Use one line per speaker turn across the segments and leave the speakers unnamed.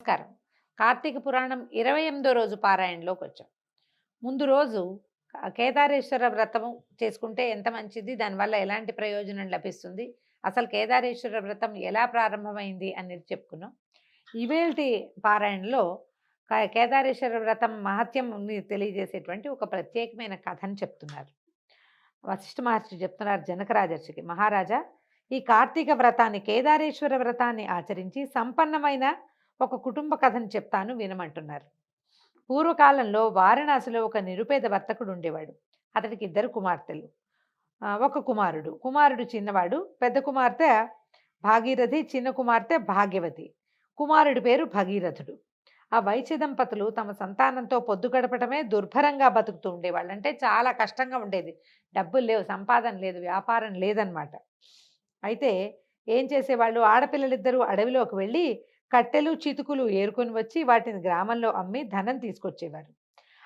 నమస్కారం. కార్తీక పురాణం ఇరవై ఎనిమిదో రోజు పారాయణలోకి వచ్చాం ముందు రోజు కేదారేశ్వర వ్రతము చేసుకుంటే ఎంత మంచిది? దానివల్ల ఎలాంటి ప్రయోజనం లభిస్తుంది? అసలు కేదారేశ్వర వ్రతం ఎలా ప్రారంభమైంది అనేది చెప్పుకున్నాం. ఇవేల్టి పారాయణలో కేదారేశ్వర వ్రతం మహత్యం తెలియజేసేటువంటి ఒక ప్రత్యేకమైన కథను చెప్తున్నారు. వశిష్ఠ మహర్షి చెప్తున్నారు జనకరాజర్షికి మహారాజా ఈ కార్తీక వ్రతాన్ని కేదారేశ్వర వ్రతాన్ని ఆచరించి సంపన్నమైన ఒక కుటుంబ కథను చెప్తాను వినమంటున్నారు. పూర్వకాలంలో వారణాసిలో ఒక నిరుపేద వర్తకుడు ఉండేవాడు. అతడికి ఇద్దరు కుమార్తెలు. ఒక కుమారుడు. కుమారుడు చిన్నవాడు పెద్ద కుమార్తె భాగీరథి చిన్న కుమార్తె భాగ్యవతి. కుమారుడి పేరు భగీరథుడు. ఆ వైశ్య దంపతులు తమ సంతానంతో పొద్దు గడపటమే దుర్భరంగా బతుకుతూ ఉండేవాళ్ళు అంటే చాలా కష్టంగా ఉండేది. డబ్బులు లేవు సంపాదన లేదు వ్యాపారం లేదనమాట అయితే ఏం చేసేవాళ్ళు? ఆడపిల్లలిద్దరూ అడవిలోకి వెళ్ళి కట్టెలు చితుకులు ఏరుకొని వచ్చి వాటిని గ్రామంలో అమ్మి ధనం తీసుకొచ్చేవారు.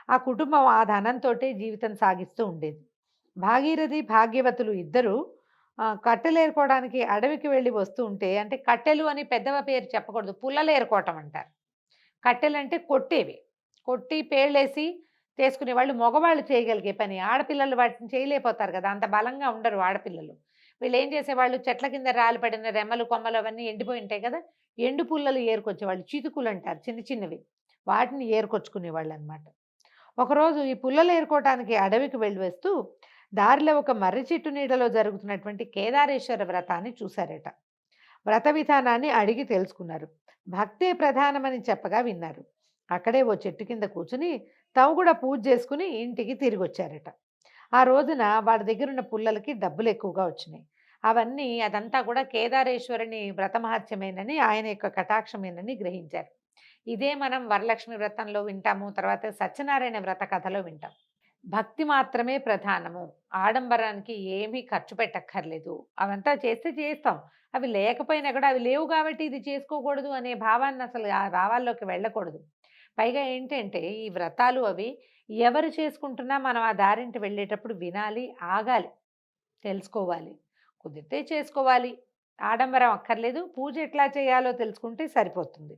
ఆ కుటుంబం ఆ ధనంతోటే జీవితం సాగిస్తూ ఉండేది. భాగీరథి భాగ్యవతులు ఇద్దరు కట్టెలు ఏరుకోవడానికి అడవికి వెళ్ళి వస్తూ ఉంటే అంటే కట్టెలు అని పెద్దవ పేరు చెప్పకూడదు పుల్లలు ఏరుకోవటం అంటారు. కట్టెలు అంటే కొట్టేవి. కొట్టి పేళ్ళేసి చేసుకునే వాళ్ళు మగవాళ్ళు చేయగలిగే పని. ఆడపిల్లలు వాటిని చేయలేకపోతారు కదా అంత బలంగా ఉండరు ఆడపిల్లలు. వీళ్ళు ఏం చేసేవాళ్ళు? చెట్ల కింద రాలిపడిన రెమ్మలు కొమ్మలు అవన్నీ ఎండిపోయి ఉంటాయి కదా ఎండు పుల్లలు ఏరుకొచ్చేవాళ్ళు చితుకులు అంటారు చిన్న చిన్నవి. వాటిని ఏరుకొచ్చుకునేవాళ్ళు అనమాట ఒకరోజు ఈ పుల్లలు ఏరుకోవటానికి అడవికి వెళ్ళివస్తూ దారిలో ఒక మర్రి చెట్టు నీడలో జరుగుతున్నటువంటి కేదారేశ్వర వ్రతాన్ని చూశారట. వ్రత విధానాన్ని అడిగి తెలుసుకున్నారు. భక్తే ప్రధానమని చెప్పగా విన్నారు. అక్కడే ఓ చెట్టు కింద కూర్చుని తాము కూడా పూజ చేసుకుని ఇంటికి తిరిగి వచ్చారట ఆ రోజున వాడి దగ్గర ఉన్న పుల్లలకి డబ్బులు ఎక్కువగా వచ్చినాయి. అవన్నీ అదంతా కూడా కేదారేశ్వరుని వ్రతమహత్యమేనని ఆయన యొక్క కటాక్షమేనని గ్రహించారు. ఇదే మనం వరలక్ష్మి వ్రతంలో వింటాము తర్వాత సత్యనారాయణ వ్రత కథలో వింటాం. భక్తి మాత్రమే ప్రధానము. ఆడంబరానికి ఏమీ ఖర్చు పెట్టక్కర్లేదు. అవంతా చేస్తే చేస్తాం. అవి లేకపోయినా కూడా అవి లేవు కాబట్టి ఇది చేసుకోకూడదు అనే భావాన్ని అసలు ఆ భావాల్లోకి వెళ్ళకూడదు. పైగా ఏంటంటే ఈ వ్రతాలు అవి ఎవరు చేసుకుంటున్నా మనం ఆ దారింటి వెళ్ళేటప్పుడు వినాలి ఆగాలి తెలుసుకోవాలి. కుదిరితే చేసుకోవాలి. ఆడంబరం అక్కర్లేదు. పూజ ఎట్లా చేయాలో తెలుసుకుంటే సరిపోతుంది.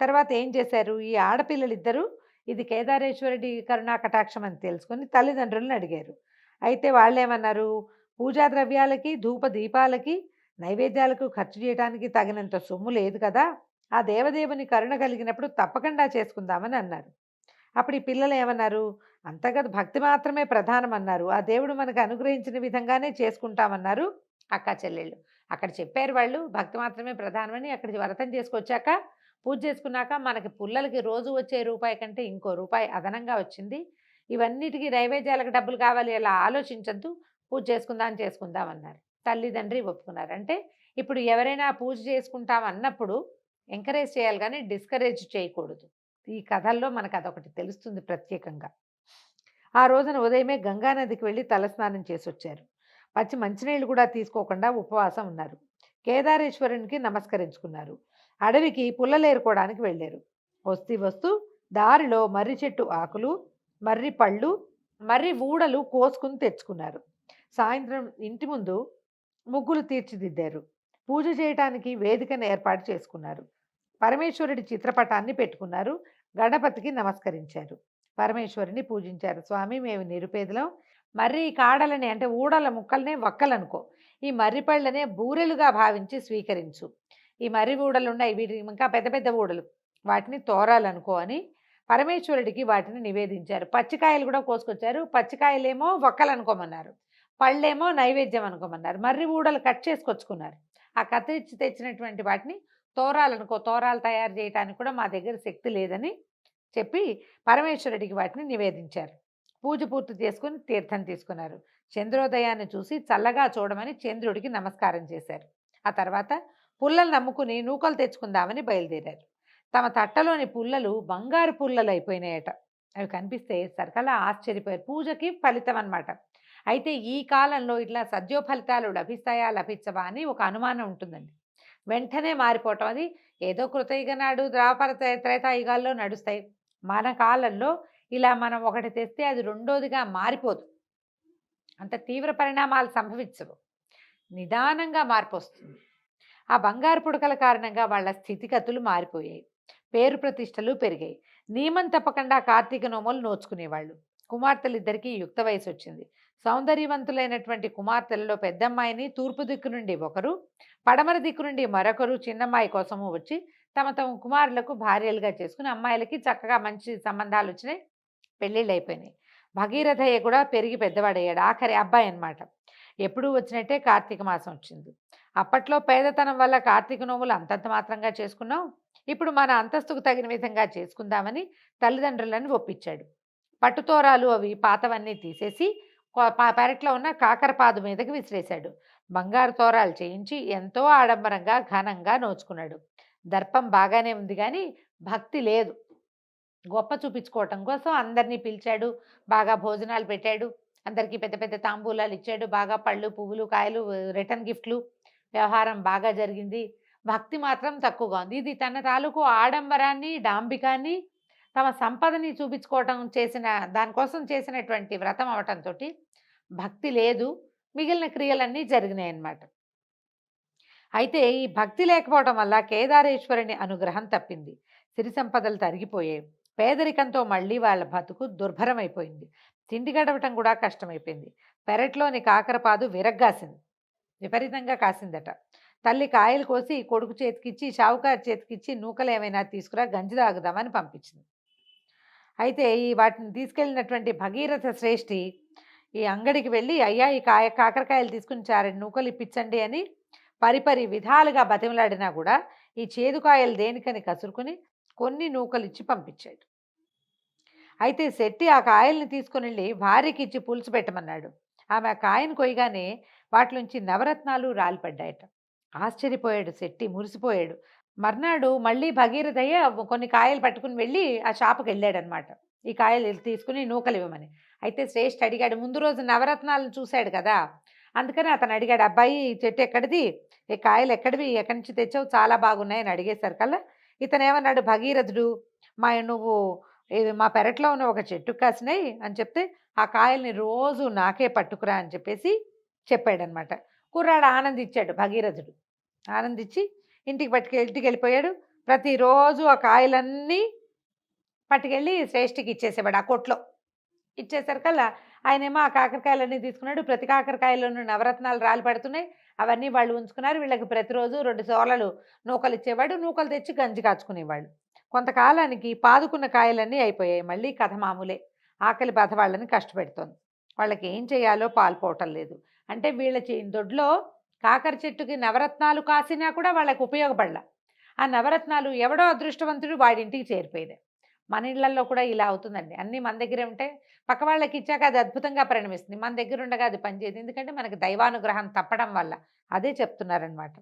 తర్వాత ఏం చేశారు? ఈ ఆడపిల్లలిద్దరూ ఇది కేదారేశ్వరుడి కరుణా కటాక్షం అని తెలుసుకొని తల్లిదండ్రులను అడిగారు. అయితే వాళ్ళు ఏమన్నారు పూజా ద్రవ్యాలకి ధూప దీపాలకి నైవేద్యాలకు ఖర్చు చేయడానికి తగినంత సొమ్ము లేదు కదా. ఆ దేవదేవుని కరుణ కలిగినప్పుడు తప్పకుండా చేసుకుందామని అన్నారు. అప్పుడు ఈ పిల్లలు ఏమన్నారు? అంతగా భక్తి మాత్రమే ప్రధానమన్నారు. ఆ దేవుడు మనకు అనుగ్రహించిన విధంగానే చేసుకుంటామన్నారు అక్క చెల్లెళ్ళు. అక్కడ చెప్పారు వాళ్ళు భక్తి మాత్రమే ప్రధానమని అక్కడికి వ్రతం చేసుకొచ్చాక పూజ చేసుకున్నాక మనకి పుల్లలకి రోజు వచ్చే రూపాయి కంటే ఇంకో రూపాయి అదనంగా వచ్చింది. ఇవన్నిటికీ నైవేద్యాలకు డబ్బులు కావాలి అలా ఆలోచించద్దు. పూజ చేసుకుందాం చేసుకుందాం అన్నారు. తల్లిదండ్రి ఒప్పుకున్నారు. అంటే ఇప్పుడు ఎవరైనా పూజ చేసుకుంటాం అన్నప్పుడు ఎంకరేజ్ చేయాలి కానీ డిస్కరేజ్ చేయకూడదు. ఈ కథల్లో మనకు అదొకటి తెలుస్తుంది ప్రత్యేకంగా. ఆ రోజున ఉదయమే గంగానదికి వెళ్ళి తలస్నానం చేసి వచ్చారు పచ్చి మంచినీళ్ళు కూడా తీసుకోకుండా ఉపవాసం ఉన్నారు. కేదారేశ్వరునికి నమస్కరించుకున్నారు. అడవికి పుల్లలేరుకోవడానికి వెళ్ళారు. వస్తూ వస్తూ దారిలో మర్రి చెట్టు ఆకులు మర్రి పళ్ళు మర్రి ఊడలు కోసుకుని తెచ్చుకున్నారు. సాయంత్రం ఇంటి ముందు ముగ్గులు తీర్చిదిద్దారు. పూజ చేయటానికి వేదికను ఏర్పాటు చేసుకున్నారు. పరమేశ్వరుడి చిత్రపటాన్ని పెట్టుకున్నారు. గణపతికి నమస్కరించారు. పరమేశ్వరిని పూజించారు. స్వామి మేము నిరుపేదలం. మర్రి కాడలని అంటే ఊడల ముక్కలనే వక్కలనుకో. ఈ మర్రిపళ్ళనే బూరెలుగా భావించి స్వీకరించు. ఈ మర్రి ఊడలు ఉన్నాయి వీటి ఇంకా పెద్ద పెద్ద ఊడలు. వాటిని తోరాలనుకో అని పరమేశ్వరుడికి వాటిని నివేదించారు. పచ్చికాయలు కూడా కోసుకొచ్చారు. పచ్చికాయలేమో వక్కలు అనుకోమన్నారు పళ్ళేమో నైవేద్యం అనుకోమన్నారు మర్రి ఊడలు కట్ చేసుకొచ్చుకున్నారు. ఆ కత్తిరించి తెచ్చినటువంటి వాటిని తోరాలనుకో. తోరాలు తయారు చేయడానికి కూడా మా దగ్గర శక్తి లేదని చెప్పి పరమేశ్వరుడికి వాటిని నివేదించారు. పూజ పూర్తి చేసుకుని తీర్థం తీసుకున్నారు. చంద్రోదయాన్ని చూసి చల్లగా చూడమని చంద్రుడికి నమస్కారం చేశారు. ఆ తర్వాత పుల్లలు నమ్ముకుని నూకలు తెచ్చుకుందామని బయలుదేరారు. తమ తట్టలోని పుల్లలు బంగారు పుల్లలు అయిపోయినాయట అవి కనిపిస్తే సరికలా ఆశ్చర్యపోయారు. పూజకి ఫలితం అన్నమాట. అయితే ఈ కాలంలో ఇట్లా సద్యో ఫలితాలు లభిస్తాయా లభించవా అని ఒక అనుమానం ఉంటుందండి. వెంటనే మారిపోవటం అది. ఏదో కృతయుగ నాడు ద్రాపర త్రేతాయుగాల్లో నడుస్తాయి. మన కాలంలో ఇలా మనం ఒకటి తెస్తే అది రెండోదిగా మారిపోదు. అంత తీవ్ర పరిణామాలు సంభవించవు. నిదానంగా మార్పు వస్తుంది ఆ బంగారు పుడకల కారణంగా వాళ్ళ స్థితిగతులు మారిపోయాయి. పేరు ప్రతిష్టలు పెరిగాయి. నియమం తప్పకుండా కార్తీక నోములు నోచుకునేవాళ్ళు. కుమార్తెలిద్దరికీ యుక్త వయసు వచ్చింది సౌందర్యవంతులైనటువంటి కుమార్తెలలో పెద్దమ్మాయిని తూర్పు దిక్కు నుండి ఒకరు పడమర దిక్కు నుండి మరొకరు చిన్నమ్మాయి కోసము వచ్చి తమ తమ కుమారులకు భార్యలుగా చేసుకుని అమ్మాయిలకి చక్కగా మంచి సంబంధాలు వచ్చినాయి. పెళ్ళిళ్ళు అయిపోయినాయి. భగీరథయ్య కూడా పెరిగి పెద్దవాడయ్యాడు. ఆఖరి అబ్బాయి అన్నమాట. ఎప్పుడూ వచ్చినట్టే కార్తీక మాసం వచ్చింది. అప్పట్లో పేదతనం వల్ల కార్తీక నోములు అంతంత మాత్రంగా చేసుకున్నాం. ఇప్పుడు మన అంతస్తుకు తగిన విధంగా చేసుకుందామని తల్లిదండ్రులను ఒప్పించాడు. పట్టుతోరాలు అవి పాతవన్నీ తీసేసి పెరట్లో ఉన్న కాకరపాదు మీదకి విసిరేశాడు. బంగారు తోరాలు చేయించి ఎంతో ఆడంబరంగా ఘనంగా నోచుకున్నాడు. దర్పం బాగానే ఉంది కానీ భక్తి లేదు. గొప్ప చూపించుకోవటం కోసం అందరినీ పిలిచాడు బాగా భోజనాలు పెట్టాడు అందరికీ పెద్ద పెద్ద తాంబూలాలు ఇచ్చాడు బాగా పళ్ళు పువ్వులు కాయలు రిటర్న్ గిఫ్ట్లు వ్యవహారం బాగా జరిగింది. భక్తి మాత్రం తక్కువగా ఉంది. ఇది తన తాలూకు ఆడంబరాన్ని డాంబికాన్ని తమ సంపదని చూపించుకోవటం చేసిన దానికోసం చేసినటువంటి వ్రతం అవటంతో భక్తి లేదు. మిగిలిన క్రియలన్నీ జరిగినాయి అన్నమాట అయితే ఈ భక్తి లేకపోవడం వల్ల కేదారేశ్వరుని అనుగ్రహం తప్పింది. సిరి సంపదలు తరిగిపోయాయి. పేదరికంతో మళ్ళీ వాళ్ళ బతుకు దుర్భరమైపోయింది. తిండి గడవటం కూడా కష్టమైపోయింది. పెరట్లోని కాకరపాదు విరగ్గాసింది. విపరీతంగా కాసిందట. తల్లి కాయలు కోసి కొడుకు చేతికిచ్చి షావుకారు చేతికిచ్చి నూకలు ఏమైనా తీసుకురా గంజి తాగుదామని పంపించింది. అయితే ఈ వాటిని తీసుకెళ్ళినటువంటి భగీరథ శ్రేష్ఠి ఈ అంగడికి వెళ్ళి అయ్యా ఈ కాయ కాకరకాయలు తీసుకుని చారండి నూకలు ఇప్పించండి అని పరిపరి విధాలుగా బతిమలాడినా కూడా ఈ చేదుకాయలు దేనికని కసురుకుని కొన్ని నూకలు ఇచ్చి పంపించాడు. అయితే శెట్టి ఆ కాయల్ని తీసుకుని వెళ్ళి భార్యకి ఇచ్చి పులుసు పెట్టమన్నాడు. ఆమె ఆ కాయను కొయ్యగానే వాటిలోంచి నవరత్నాలు రాలిపడ్డాయట. ఆశ్చర్యపోయాడు శెట్టి మురిసిపోయాడు. మర్నాడు మళ్ళీ భగీరథయ్య కొన్ని కాయలు పట్టుకుని వెళ్ళి ఆ షాపుకి వెళ్ళాడనమాట ఈ కాయలు తీసుకుని నూకలు ఇవ్వమని అయితే శ్రేష్ఠ అడిగాడు ముందు రోజు నవరత్నాలను చూశాడు కదా? అందుకని అతను అడిగాడు అబ్బాయి చెట్టు ఎక్కడిది? ఈ కాయలు ఎక్కడివి? ఎక్కడి నుంచి తెచ్చావు? చాలా బాగున్నాయని అడిగేసరికల్లా ఇతను ఏమన్నాడు భగీరథుడు మా నువ్వు ఇది మా పెరట్లో ఉన్న ఒక చెట్టు కాసినాయి అని చెప్తే ఆ కాయల్ని రోజు నాకే పట్టుకురా అని చెప్పేసి చెప్పాడనమాట. కుర్రాడు ఆనందించాడు భగీరథుడు. ఆనందించి ఇంటికి పట్టుకు ఇంటికి వెళ్ళిపోయాడు. ప్రతిరోజు ఆ కాయలన్నీ పట్టుకెళ్ళి శ్రేష్ఠికి ఇచ్చేసేవాడు ఆ కొట్లో. ఇచ్చేసరికల్లా ఆయనేమో ఆ కాకరకాయలన్నీ తీసుకున్నాడు. ప్రతి కాకరకాయలోనూ నవరత్నాలు రాలి పడుతున్నాయి. అవన్నీ వాళ్ళు ఉంచుకున్నారు. వీళ్ళకి ప్రతిరోజు రెండు సోలలు నూకలు ఇచ్చేవాడు. నూకలు తెచ్చి గంజి కాచుకునేవాళ్ళు. కొంతకాలానికి పాదుకున్న కాయలన్నీ అయిపోయాయి. మళ్ళీ కథ మామూలే. ఆకలి బాధ వాళ్ళని కష్టపెడుతోంది. వాళ్ళకి ఏం చేయాలో పాల్పోవటం లేదు. అంటే వీళ్ళ చే- దొడ్లో కాకర చెట్టుకి నవరత్నాలు కాసినా కూడా వాళ్ళకి ఉపయోగపడల. ఆ నవరత్నాలు ఎవడో అదృష్టవంతుడు వాడింటికి చేరిపోయినాయి మన ఇళ్ళలో కూడా ఇలా అవుతుందండి. అన్నీ మన దగ్గరే ఉంటే పక్క వాళ్ళకి ఇచ్చాక అది అద్భుతంగా పరిణమిస్తుంది. మన దగ్గర ఉండగా అది పనిచేయదు ఎందుకంటే మనకి దైవానుగ్రహం తప్పడం వల్ల అదే చెప్తున్నారనమాట.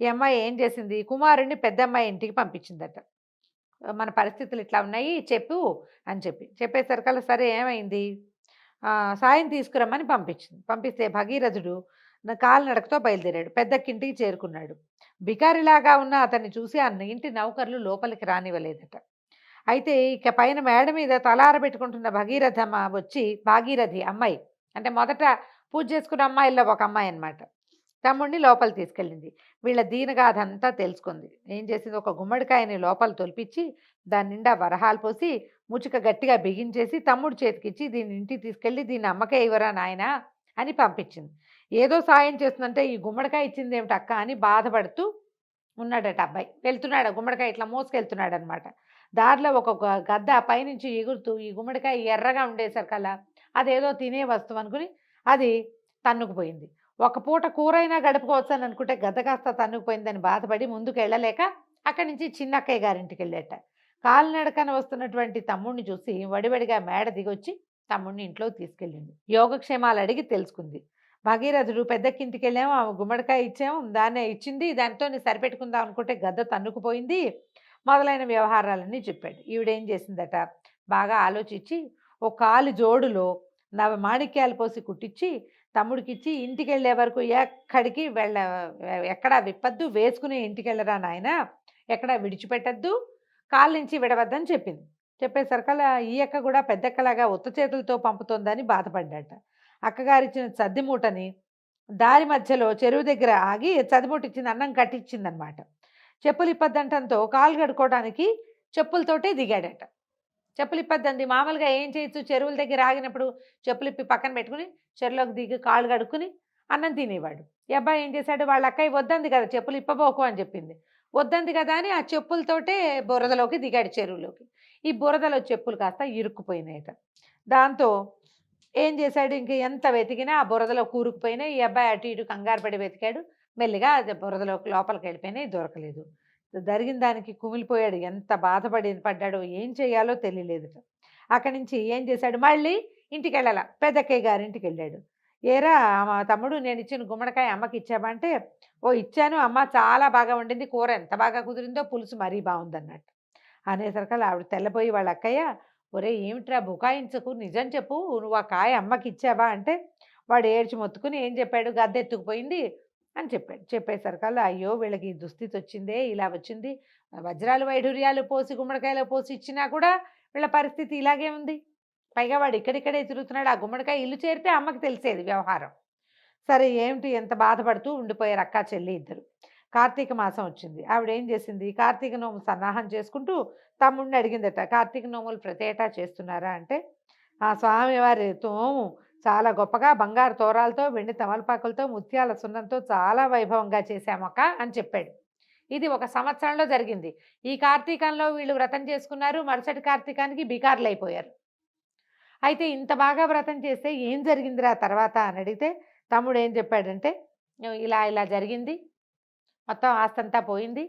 ఈ అమ్మాయి ఏం చేసింది? కుమారుడిని పెద్ద అమ్మాయి ఇంటికి పంపించిందట. మన పరిస్థితులు ఇట్లా ఉన్నాయి చెప్పు అని చెప్పి. చెప్పేసరికల్లా సరే ఏమైంది? సాయం తీసుకురమ్మని పంపించింది. పంపిస్తే భగీరథుడు కాలు కాలినడకతో బయలుదేరాడు. పెద్దక్కింటికి చేరుకున్నాడు. బికారిలాగా ఉన్న అతన్ని చూసి ఆ ఇంటి నౌకర్లు లోపలికి రానివ్వలేదట. అయితే ఇక పైన మేడ మీద తలార పెట్టుకుంటున్న భగీరథమ్మ వచ్చి భాగీరథి అమ్మాయి. అంటే మొదట పూజ చేసుకున్న అమ్మాయిల్లో ఒక అమ్మాయి అనమాట తమ్ముడిని లోపల తీసుకెళ్ళింది. వీళ్ళ దీనగాథ అంతా తెలుసుకుంది. ఏం చేసింది? ఒక గుమ్మడికాయని లోపల తొలిపించి దాని నిండా వరహాలు పోసి ముచుక గట్టిగా బిగించేసి తమ్ముడు చేతికిచ్చి దీన్ని ఇంటికి తీసుకెళ్ళి దీన్ని అమ్మకే ఇవ్వరా నాయనా? అని పంపించింది. ఏదో సాయం చేస్తుందంటే ఈ గుమ్మడికాయ ఇచ్చింది ఏమిటి అక్క అని బాధపడుతూ ఉన్నాడట అబ్బాయి. వెళ్తున్నాడు. గుమ్మడికాయ ఇట్లా మోసుకెళ్తున్నాడు అనమాట దారిలో ఒక గద్ద పైనుంచి ఎగురుతూ ఈ గుమ్మడికాయ ఎర్రగా ఉండేసరికల్లా అదేదో తినే వస్తువు అనుకుని అది తన్నుకుపోయింది ఒక పూట కూరైనా గడుపుకోవచ్చు అని అనుకుంటే గద్ద కాస్త తన్నుకుపోయిందని బాధపడి ముందుకు వెళ్ళలేక అక్కడి నుంచి చిన్నక్కయ్య గారింటికి వెళ్ళేట కాలినడకన వస్తున్నటువంటి తమ్ముడిని చూసి వడివడిగా మేడ దిగొచ్చి తమ్ముడిని ఇంట్లో తీసుకెళ్ళింది. యోగక్షేమాలు అడిగి తెలుసుకుంది. భగీరథుడు పెద్దక్కింటికి వెళ్ళాము ఆమె గుమ్మడికాయ ఇచ్చాము దాన్నే ఇచ్చింది దానితో సరిపెట్టుకుందాం అనుకుంటే గద్ద తన్నుకుపోయింది మొదలైన వ్యవహారాలన్నీ చెప్పాడు. ఈవిడేం చేసిందట? బాగా ఆలోచించి ఒక కాలు జోడులో నవ మాణిక్యాలు పోసి కుట్టించి తమ్ముడికిచ్చి ఇంటికి వెళ్ళే వరకు ఎక్కడికి వెళ్ళ ఎక్కడా విప్పద్దు వేసుకుని ఇంటికి వెళ్ళరా నాయన? ఎక్కడా విడిచిపెట్టద్దు కాళ్ళ నుంచి విడవద్దని చెప్పింది. చెప్పేసరికల్లా ఈ అక్క కూడా పెద్దక్కలాగా ఉత్త చేతులతో పంపుతోందని బాధపడ్డాట. అక్కగారిచ్చిన సద్ది మూటని దారి మధ్యలో చెరువు దగ్గర ఆగి చదిమూట ఇచ్చింది అన్నం కట్టించిందనమాట చెప్పులు ఇప్పద్దంటంతో కాలు కడుక్కోవడానికి చెప్పులతోటే దిగాడట. చెప్పులు ఇప్పద్దండి మామూలుగా ఏం చేయొచ్చు? చెరువుల దగ్గర ఆగినప్పుడు చెప్పులు ఇప్పి పక్కన పెట్టుకుని చెరువులోకి దిగి కాళ్ళు కడుక్కుని అన్నం తినేవాడు. ఈ అబ్బాయి ఏం చేశాడు? వాళ్ళ అక్కయ్య వద్దంది కదా చెప్పులు ఇప్పబోకు అని చెప్పింది. వద్దంది కదా అని ఆ చెప్పులతోటే బురదలోకి దిగాడు చెరువులోకి. ఈ బురదలో చెప్పులు కాస్త ఇరుక్కుపోయినాయట. దాంతో ఏం చేశాడు? ఇంక ఎంత వెతికినా ఆ బురదలో కూరుకుపోయినా ఈ అబ్బాయి అటు ఇటు కంగారు పడి వెతికాడు. మెల్లిగా బురదలో బురదలోకి లోపలికి వెళ్ళిపోయినాయి దొరకలేదు. జరిగిన దానికి కుమిలిపోయాడు. ఎంత బాధపడి పడ్డాడో ఏం చేయాలో తెలియలేదు అక్కడి నుంచి ఏం చేశాడు? మళ్ళీ ఇంటికి వెళ్ళాల పెద్దక్కయ్య గారింటికి వెళ్ళాడు ఏరా మా తమ్ముడు నేను ఇచ్చిన గుమ్మడికాయ అమ్మకి ఇచ్చావా? అంటే ఓ ఇచ్చాను. అమ్మ చాలా బాగా వండింది. కూర ఎంత బాగా కుదిరిందో పులుసు మరీ బాగుందన్నట్టు అనేసరికల్లా ఆవిడ తెల్లపోయి వాళ్ళ అక్కయ్య ఒరే ఏమిట్రా బుకాయించకు? నిజం చెప్పు. నువ్వు ఆ కాయ అమ్మకి ఇచ్చావా? అంటే వాడు ఏడ్చి మొత్తుకుని ఏం చెప్పాడు? గద్దెత్తుకుపోయింది అని చెప్పాడు. చెప్పేసరికల్లా అయ్యో! వీళ్ళకి దుస్థితి వచ్చిందే ఇలా వచ్చింది. వజ్రాలు వైఢూర్యాలు పోసి గుమ్మడికాయలు పోసి ఇచ్చినా కూడా వీళ్ళ పరిస్థితి ఇలాగే ఉంది. పైగా వాడు ఇక్కడిక్కడే తిరుగుతున్నాడు. ఆ గుమ్మడికాయ ఇల్లు చేరితే అమ్మకి తెలిసేది వ్యవహారం. సరే ఏమిటి? ఎంత బాధపడుతూ ఉండిపోయారు అక్క చెల్లి ఇద్దరు. కార్తీక మాసం వచ్చింది. ఆవిడ ఏం చేసింది? కార్తీక నోము సన్నాహం చేసుకుంటూ తమ్ముడిని అడిగిందట కార్తీక నోములు ప్రతి ఏటా చేస్తున్నారా? అంటే ఆ స్వామివారి తోము చాలా గొప్పగా బంగారు తోరాలతో వెండి తమలపాకులతో ముత్యాల సున్నంతో చాలా వైభవంగా చేశామక్క అని చెప్పాడు. ఇది ఒక సంవత్సరంలో జరిగింది. ఈ కార్తీకంలో వీళ్ళు వ్రతం చేసుకున్నారు. మరుసటి కార్తీకానికి బికార్లు అయిపోయారు. అయితే ఇంత బాగా వ్రతం చేస్తే ఏం జరిగిందిరా తర్వాత అని అడిగితే తమ్ముడు ఏం చెప్పాడంటే ఇలా ఇలా జరిగింది. మొత్తం ఆస్తంతా పోయింది.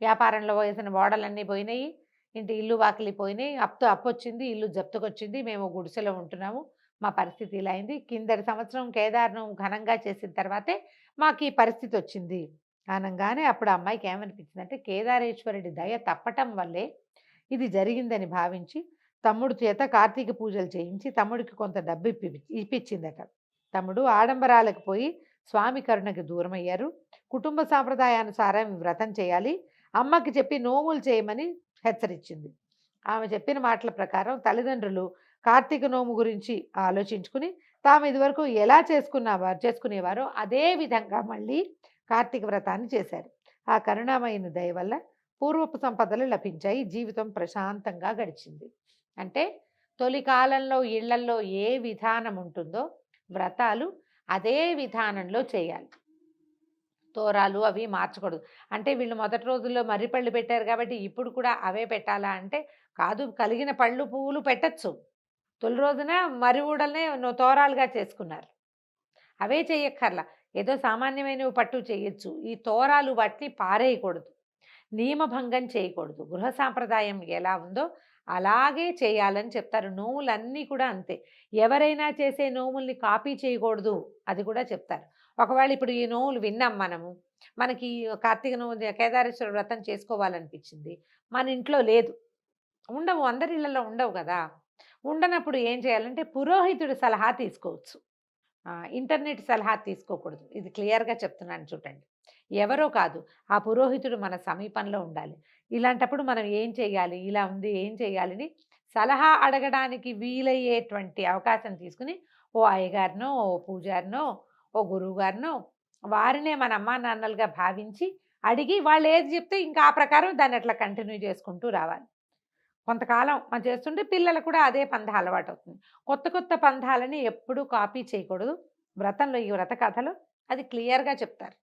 వ్యాపారంలో వేసిన ఓడలన్నీ పోయినాయి. ఇంటి ఇల్లు వాకిలి పోయినాయి. అప్పు అప్పు వచ్చింది ఇల్లు జప్తుకొచ్చింది. మేము గుడిసెలో ఉంటున్నాము. మా పరిస్థితి ఇలా అయింది. కిందటి సంవత్సరం కేదార్ను ఘనంగా చేసిన తర్వాతే మాకు ఈ పరిస్థితి వచ్చింది అనగానే అప్పుడు అమ్మాయికి ఏమనిపించిందంటే కేదారేశ్వరుడి దయ తప్పటం వల్లే ఇది జరిగిందని భావించి తమ్ముడు చేత కార్తీక పూజలు చేయించి తమ్ముడికి కొంత డబ్బు ఇప్పి ఇప్పించిందట తమ్ముడు ఆడంబరాలకు పోయి స్వామి కరుణకి దూరమయ్యారు. కుటుంబ సాంప్రదాయానుసారం వ్రతం చేయాలి. అమ్మకి చెప్పి నోములు చేయమని హెచ్చరించింది ఆమె చెప్పిన మాటల ప్రకారం తల్లిదండ్రులు కార్తీక నోము గురించి ఆలోచించుకుని తాము ఇదివరకు ఎలా చేసుకున్నవారు చేసుకునేవారో అదే విధంగా మళ్ళీ కార్తీక వ్రతాన్ని చేశారు. ఆ కరుణామయిన దయ వల్ల పూర్వపు సంపదలు లభించాయి. జీవితం ప్రశాంతంగా గడిచింది. అంటే తొలి కాలంలో ఇళ్ళల్లో ఏ విధానం ఉంటుందో వ్రతాలు అదే విధానంలో చేయాలి. తోరాలు అవి మార్చకూడదు. అంటే వీళ్ళు మొదటి రోజుల్లో మర్రి పళ్ళు పెట్టారు కాబట్టి ఇప్పుడు కూడా అవే పెట్టాలా అంటే కాదు కలిగిన పళ్ళు పువ్వులు పెట్టచ్చు. తొలి రోజున మరి ఊడల్నే తోరాలుగా చేసుకున్నారు. అవే చెయ్యక్కర్లా. ఏదో సామాన్యమైనవి పట్టు చేయొచ్చు ఈ తోరాలు వాటిని పారేయకూడదు. నియమభంగం చేయకూడదు. గృహ సాంప్రదాయం ఎలా ఉందో అలాగే చేయాలని చెప్తారు. నోములన్నీ కూడా అంతే. ఎవరైనా చేసే నోముల్ని కాపీ చేయకూడదు అది కూడా చెప్తారు. ఒకవేళ ఇప్పుడు ఈ నోములు విన్నాం మనము. మనకి కార్తీక నోము కేదారేశ్వర వ్రతం చేసుకోవాలనిపించింది. మన ఇంట్లో లేదు. ఉండవు. అందరి ఇళ్ళలో ఉండవు కదా. ఉండనప్పుడు ఏం చేయాలంటే పురోహితుడి సలహా తీసుకోవచ్చు. ఇంటర్నెట్ సలహా తీసుకోకూడదు. ఇది క్లియర్గా చెప్తున్నాను చూడండి. ఎవరో కాదు ఆ పురోహితుడు మన సమీపంలో ఉండాలి. ఇలాంటప్పుడు మనం ఏం చేయాలి ఇలా ఉంది ఏం చేయాలని సలహా అడగడానికి వీలయ్యేటువంటి అవకాశం తీసుకుని ఓ అయ్యగారినో ఓ పూజారినో ఓ గురువుగారినో వారినే మన అమ్మా నాన్నలుగా భావించి అడిగి వాళ్ళు ఏది చెప్తే ఇంకా ఆ ప్రకారం దాన్ని అట్లా కంటిన్యూ చేసుకుంటూ రావాలి. కొంతకాలం మనం చేస్తుంటే పిల్లలు కూడా అదే పంధ అలవాటు అవుతుంది కొత్త కొత్త పంధాలని ఎప్పుడూ కాపీ చేయకూడదు. వ్రతంలో ఈ వ్రత కథలో అది క్లియర్గా చెప్తారు.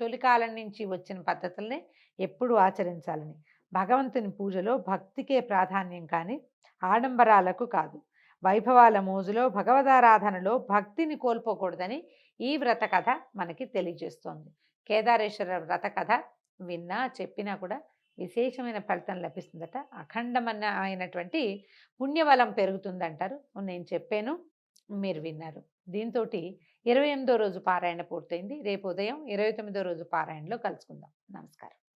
తొలికాలం నుంచి వచ్చిన పద్ధతుల్ని ఎప్పుడు ఆచరించాలని. భగవంతుని పూజలో భక్తికే ప్రాధాన్యం కానీ ఆడంబరాలకు కాదు. వైభవాల మోజులో భగవదారాధనలో భక్తిని కోల్పోకూడదని ఈ వ్రత కథ మనకి తెలియజేస్తోంది. కేదారేశ్వర వ్రత కథ విన్నా చెప్పినా కూడా విశేషమైన ఫలితం లభిస్తుందట. అఖండమన్న అయినటువంటి పుణ్యబలం పెరుగుతుందంటారు. నేను చెప్పాను మీరు విన్నారు. దీంతో ఇరవై ఎనిమిదో రోజు పారాయణ పూర్తయింది. రేపు ఉదయం ఇరవై తొమ్మిదో రోజు పారాయణలో కలుసుకుందాం. నమస్కారం.